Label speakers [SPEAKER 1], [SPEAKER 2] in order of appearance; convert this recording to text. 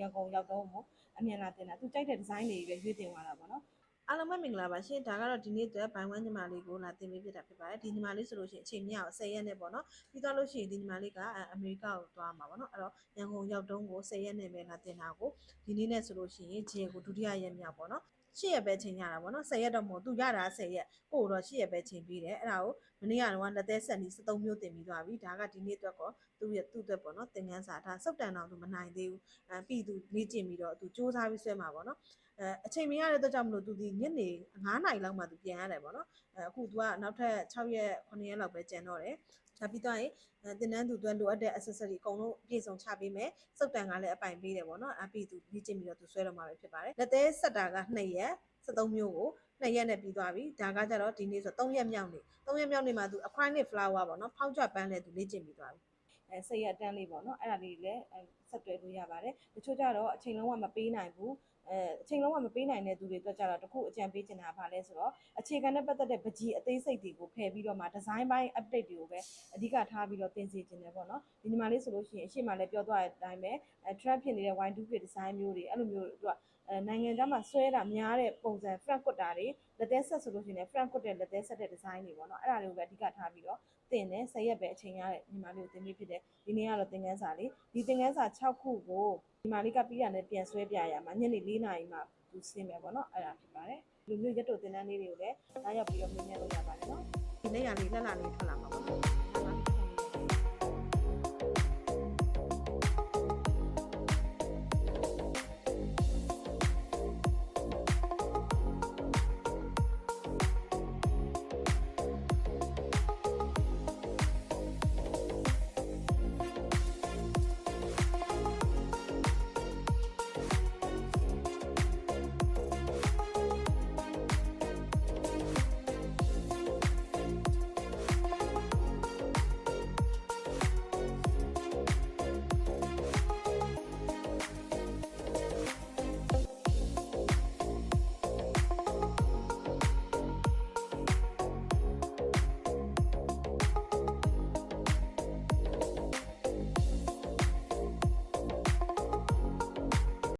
[SPEAKER 1] ရန်ကုန်ရောက်တော့မို့အမြန်လာတင်တာသူကြိုက်တဲ့ဒီဇိုင်းတွေပဲရွေးတင်သွားတာပေါ့နော်
[SPEAKER 2] အားလုံးပဲမင်္ဂလာပါရှင်ဒါကတော့ဒီနေ့အတွက်ဘိုင်ဝမ်ညီမလေးကိုလာတင်ပေးဖြစ်တာဖြစ်ပါတယ်ဒီညီမလေးဆိုလို့ရှိရင်အချိန်မြအောင်10ရက်နဲ့ပေါ့နော်ပြီးတော့လို့ရှိရင်ဒီညီမလေးကအမေရိကကိုသွားမှာပေါ့နော်အဲ့တော့ရန်ကုန်ရောက်တုန်းကို10ရက်နဲ့ပဲလာတင်တာကိုဒီနေ့နဲ့ဆိုလို့ရှိရင်ဂျေကိုဒုတိယရက်မြောက်ပေါ့နော် ရှစ်ရက်ပဲချိန်ရတာပေါ့နော်10ရက်တော့မဟုတ်သူရတာ10ရက်ကိုတော့ရှစ်ရက်ပဲချိန်ပြီးတယ်အဲ့ဒါကိုမနေ့ကတော့လက်သေးဆက်နီ73မျိုးတင်ပြီးသွားပြီဒါကဒီနေ့အတွက်ကောသူ့ရဲ့သူ့အတွက်ပေါ့နော်သင်ခန်းစာဒါစုတ်တန်တော့သူမနိုင်သေးဘူးအဲပြီးသူလေ့ကျင့်ပြီးတော့သူစူးစမ်းပြီးဆွဲမှာပေါ့နော်အဲအချိန်မရတဲ့အတွက်ကြောင့်မလို့သူဒီညနေ9နာရီလောက်မှသူပြန်ရတယ်ပေါ့နော်အဲအခုသူကနောက်ထပ်6ရက်9ရက်လောက်ပဲကျန်တော့တယ် ဒါပြီးတော့ရင်အဲတင်နန်းသူအတွက်လိုအပ်တဲ့ accessory အကုန်လုံးပြည့်စုံချပေးမယ်စုပ်တန်ကလည်းအပိုင်ပေးတယ်ပေါ့နော်အပြီးသူလေ့ကျင့်ပြီးတော့သူဆွဲတော့မှာပဲဖြစ်ပါတယ်လက်သေးဆက်တာက2ရက်73မျိုးကို2ရက်နဲ့ပြီးသွားပြီဒါကကြတော့ဒီနေ့ဆို3ရက်မြောက်နေ3ရက်မြောက်နေမှာသူ acrylic flower ပေါ့နော်ဖောက်ကြပန်းလည်းသူလေ့ကျင့်ပြီးသွားပြီ
[SPEAKER 1] အဲစိတ်ရအတန်းလေးပေါ့နော်အဲ့ဒါလေးလည်းအဲဆက်တွဲလို့ရပါတယ်တချို့ကြတော့အချိန်လုံးဝမပေးနိုင်ဘူးအဲအချိန်လုံးဝမပေးနိုင်တဲ့သူတွေအတွက်ကြတော့တခုအကြံပေးချင်တာကဘာလဲဆိုတော့အခြေခံနဲ့ပတ်သက်တဲ့ပကြီးအသေးစိတ်တွေကိုဖယ်ပြီးတော့မှဒီဇိုင်းပိုင်း update တွေကိုပဲအဓိကထားပြီးတော့သင်စေချင်တယ်ပေါ့နော်ဒီညီမလေးဆိုလို့ရှိရင်အရှိမလည်းပြောသွားတဲ့အတိုင်းပဲအဲ trend ဖြစ်နေတဲ့ Y2 ဖြစ် design မျိုးတွေအဲ့လိုမျိုးသူကအဲ နိုင်ငံခြားမှာဆွဲတာများတဲ့ပုံစံ front ကွတ်တာတွေလက်သေးဆက်ဆိုလို့ရှိရင်လည်း front ကွတ်တဲ့လက်သေးဆက်တဲ့ design တွေပေါ့နော်အဲ့ဒါတွေကိုပဲအဓိကထားပြီးတော့တင်တယ်၁၀ရက်ပဲအချိန်ရတဲ့ညီမလေးကိုတင်ပေးဖြစ်တယ်ဒီနေ့ကတော့သင်ခန်းစာလေးဒီသင်ခန်းစာ6ခုကိုညီမလေးကပြီးတာနဲ့ပြန်ဆွဲပြရမှာညနေ4နာရီမှသူဆင်းမယ်ပေါ့နော်အဲ့ဒါဖြစ်ပါတယ်ဒီလိုမျိုးရက်တို့သင်တန်းလေးတွေကိုလည်းလာရောက်ပြီးတော့မြင်မြင်လို့ရပါတယ်နော်
[SPEAKER 2] ဒီနေ့ရလေးလက်လာလေးထွက်လာမှာပေါ့နော်